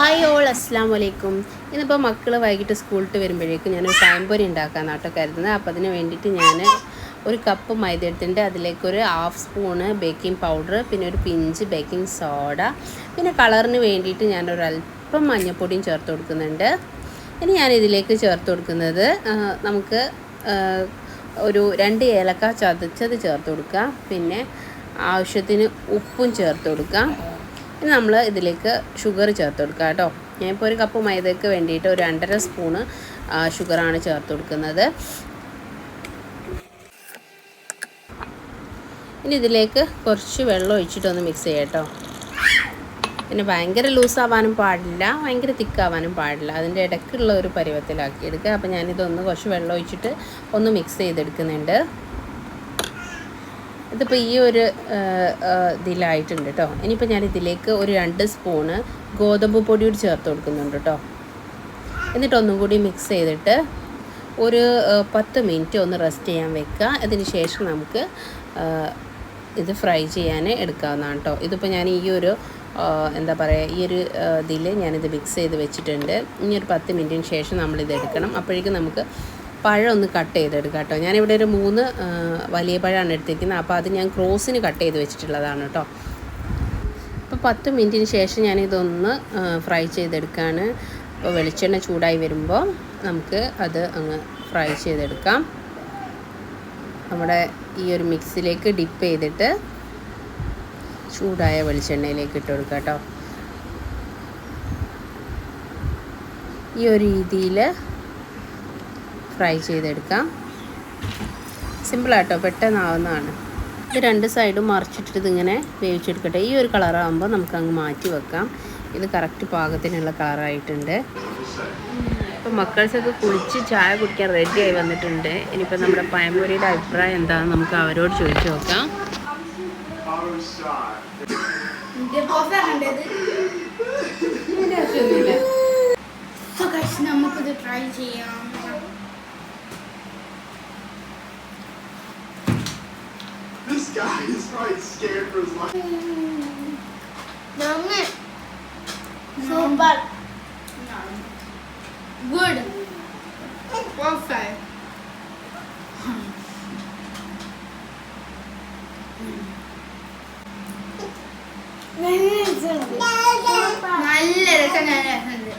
Hi all അസ്സാം വലൈക്കും ഇന്നിപ്പോൾ മക്കൾ വൈകിട്ട് സ്കൂളിട്ട് വരുമ്പോഴേക്കും ഞാനൊരു പാമ്പൊരി ഉണ്ടാക്കാൻ നാട്ടോ കരുതുന്നത് അപ്പോൾ അതിന് വേണ്ടിയിട്ട് ഞാൻ ഒരു കപ്പ് മൈദ എടുത്തിട്ടുണ്ട് അതിലേക്ക് ഒരു ഹാഫ് സ്പൂണ് ബേക്കിംഗ് പൗഡർ പിന്നെ ഒരു പിഞ്ച് ബേക്കിംഗ് സോഡ പിന്നെ കളറിന് വേണ്ടിയിട്ട് ഞാനൊരു അല്പം മഞ്ഞൾപ്പൊടിയും ചേർത്ത് കൊടുക്കുന്നുണ്ട്. ഇനി ഞാൻ ഇതിലേക്ക് ചേർത്ത് കൊടുക്കുന്നത് നമുക്ക് ഒരു രണ്ട് ഏലക്ക ചതച്ചത് ചേർത്ത് കൊടുക്കുക പിന്നെ ആവശ്യത്തിന് ഉപ്പും ചേർത്ത് കൊടുക്കുക ഇനി നമ്മൾ ഇതിലേക്ക് ഷുഗർ ചേർത്ത് കൊടുക്കുക കേട്ടോ. ഞാനിപ്പോൾ ഒരു കപ്പ് മൈദയ്ക്ക് വേണ്ടിയിട്ട് ഒരു രണ്ടര സ്പൂണ് ഷുഗറാണ് ചേർത്ത് കൊടുക്കുന്നത്. ഇനി ഇതിലേക്ക് കുറച്ച് വെള്ളം ഒഴിച്ചിട്ടൊന്ന് മിക്സ് ചെയ്യാം കേട്ടോ. പിന്നെ ഭയങ്കര ലൂസാവാനും പാടില്ല ഭയങ്കര തിക്കാവാനും പാടില്ല. അതിന്റെ ഇടയ്ക്കുള്ള ഒരു പരുവത്തിലാക്കി എടുക്കുക. അപ്പോൾ ഞാനിതൊന്ന് കുറച്ച് വെള്ളം ഒഴിച്ചിട്ട് ഒന്ന് മിക്സ് ചെയ്തെടുക്കുന്നുണ്ട്. ഇതിപ്പോൾ ഈ ഒരു ഇതിലായിട്ടുണ്ട് കേട്ടോ ഇനിയിപ്പോൾ ഞാൻ ഇതിലേക്ക് ഒരു രണ്ട് സ്പൂണ് ഗോതമ്പ് പൊടി കൂടി ചേർത്ത് കൊടുക്കുന്നുണ്ട് കേട്ടോ എന്നിട്ട് ഒന്നും കൂടി മിക്സ് ചെയ്തിട്ട് ഒരു പത്ത് മിനിറ്റ് ഒന്ന് റെസ്റ്റ് ചെയ്യാൻ വെക്കുക അതിന് ശേഷം നമുക്ക് ഇത് ഫ്രൈ ചെയ്യാൻ എടുക്കാവുന്നതാണ് കേട്ടോ ഇതിപ്പോൾ ഞാൻ ഈ ഒരു എന്താ പറയുക ഈ ഒരു ഇതിൽ ഞാനിത് മിക്സ് ചെയ്ത് വെച്ചിട്ടുണ്ട്. ഇനി ഒരു പത്ത് മിനിറ്റിന് ശേഷം നമ്മളിത് എടുക്കണം അപ്പോഴേക്കും നമുക്ക് പഴം ഒന്ന് കട്ട് ചെയ്തെടുക്കാം കേട്ടോ. ഞാനിവിടെ ഒരു മൂന്ന് വലിയ പഴമാണ് എടുത്തിരിക്കുന്നത്. അപ്പോൾ അത് ഞാൻ ക്രോസിന് കട്ട് ചെയ്ത് വെച്ചിട്ടുള്ളതാണ് കേട്ടോ. അപ്പോൾ പത്ത് മിനിറ്റിന് ശേഷം ഞാനിതൊന്ന് ഫ്രൈ ചെയ്തെടുക്കുകയാണ് അപ്പോൾ വെളിച്ചെണ്ണ ചൂടായി വരുമ്പോൾ നമുക്ക് അത് അങ്ങ് ഫ്രൈ ചെയ്തെടുക്കാം. നമ്മുടെ ഈ ഒരു മിക്സിലേക്ക് ഡിപ്പ് ചെയ്തിട്ട് ചൂടായ വെളിച്ചെണ്ണയിലേക്ക് ഇട്ട് കൊടുക്കുക കേട്ടോ. ഈ ഒരു രീതിയിൽ ഫ്രൈ ചെയ്തെടുക്കാം. സിമ്പിളാട്ടോ പെട്ടെന്നാവുന്നതാണ്. ഇത് രണ്ട് സൈഡും മറിച്ചിട്ടിട്ട് ഇതിങ്ങനെ വേവിച്ചെടുക്കട്ടെ. ഈ ഒരു കളറാകുമ്പോൾ നമുക്ക് അങ്ങ് മാറ്റി വെക്കാം. ഇത് കറക്റ്റ് പാകത്തിനുള്ള കളറായിട്ടുണ്ട്. ഇപ്പം മക്കൾസൊക്കെ കുളിച്ച് ചായ കുടിക്കാൻ റെഡിയായി വന്നിട്ടുണ്ട്. ഇനിയിപ്പോൾ നമ്മുടെ പഴംപൊരിയുടെ അഭിപ്രായം എന്താണെന്ന് നമുക്ക് അവരോട് ചോദിച്ചു നോക്കാം. നമുക്കിത് ട്രൈ ചെയ്യാം. This guy is probably scared for his life. നമ്മ സൂപ്പർ ഗുഡ് പെർഫെക്റ്റ് നല്ല രസം നല്ല രസമുണ്ട്